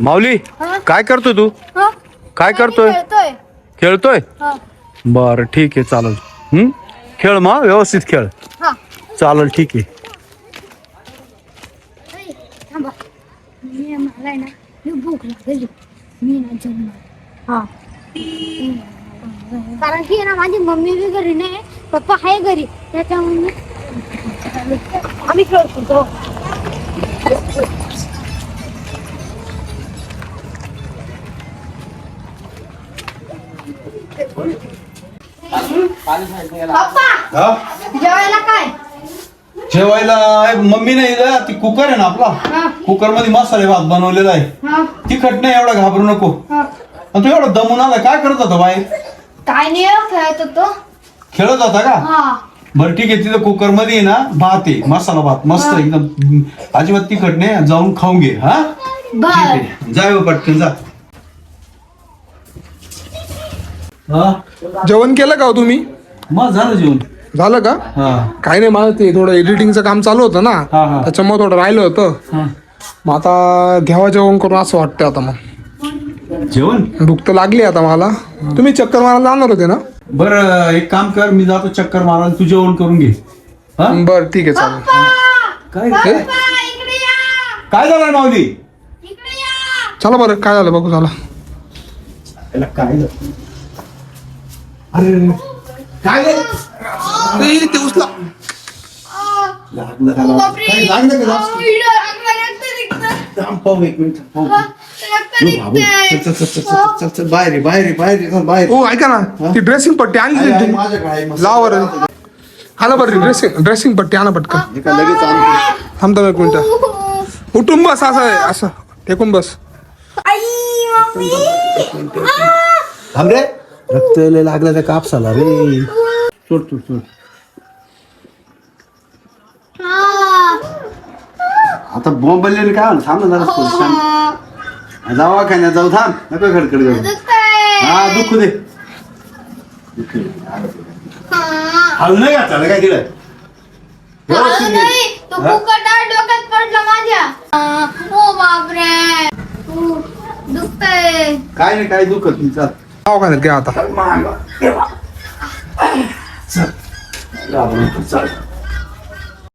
माऊली हा? काय करतोय तू? हा? काय करतोय? खेळतोय. खेळतोय? हा. बर ठीक आहे चालेल. हम्म खेळ मग व्यवस्थित खेळ. हा. चालेल ठीक आहे. ऐ, थांबा. मी मला आहे ना मी भूक लागली. मी ना जेवणार. हा. कारण की ना माझी मम्मी बी घरी नाही पप्पा आहे घरी. त्याच्यामुळे आम्ही खेळतो. पप्पा हा? जेवायला काय? जेवायला मम्मी नाही ना ती कुकर आहे ना आपला. कुकरमध्ये मसाले भात बनवलेला आहे. हा. तिखट नाही एवढा घाबरू नको. हा. आणि तू एवढा दमून आला काय करत होता बाहेर काय नाही हो, खेळत होतो. खेळत होता का? हा. बरं ठीक आहे तिथं कुकरमध्ये आहे ना भात आहे मसाला भात मस्त एकदम अजिबात तिखट नाही जाऊन खाऊन घे हा? ठीक बर आहे. जाय हो पटकन जा. हा? जेवण केलं का हो तुम्ही? मग झालं जेवण. झालं का? हा. काही नाही मला ते थोडं एडिटिंगचं काम चालू होतं ना. हा, हा. त्याच्यामुळे थोडं राहिलं होतं. हा. मग आता घ्यावा जेवण करून असं वाटतं आता मग. जेवण? भूक तर लागली आता मला. तुम्ही चक्कर मारायला जाणार होते ना? बर एक काम कर मी जातो चक्कर मारायला तू जेवण करून घे. हा? बरं ठीक आहे चालेल. काय? हे? पप्पा, इकडे या! काय झालं माऊली? इकडे या! चला बरं काय झालं बघू झालं याला काय झालं? अरे काय? ए, ते उचला लागलं त्याला. बापरे. काय लागलं का जास्त? अहो, इकडं अंगाला रक्त निघतं. थांब, पाहू एक मिनिट पाहू. रक्त यो बाबू, निघतंय. चल, चल, चल, चल, चल, चल, चल, बाहेर ये, बाहेर ये, बाहेर ये, चल, बाहेर ये. हो ऐका ना ती ड्रेसिंग पट्टी आणली आहे, आहे, तुम्ही माझ्याकडे आहे, मस्त. लावा बरं हा ड्रेसिंग ड्रेसिंग पट्टी आणा पटकन हे काय लगेच आणतो. थांबता एक मिनिटं उठून बस असं आहे असं टेकून बस थांब रे रक्त लय लागलं त्या कापसाला रे सोड सोड सोड हा. आता बोंबलले काय म्हणा थांब ना जरा थोडं शांत. जाऊ का जाऊ थांब नको खडखड करू. हा दुखू दे हा. हळू नाही घातलं काय तिला व्यवस्थित झालं घे. नाही. तो हा? कुकर डाळ डोक्यात पडला माझ्या. ओ बापरे उ, दुखतंय काय नाही काय दुखत नाही चाल दवाखान्यात घ्या आता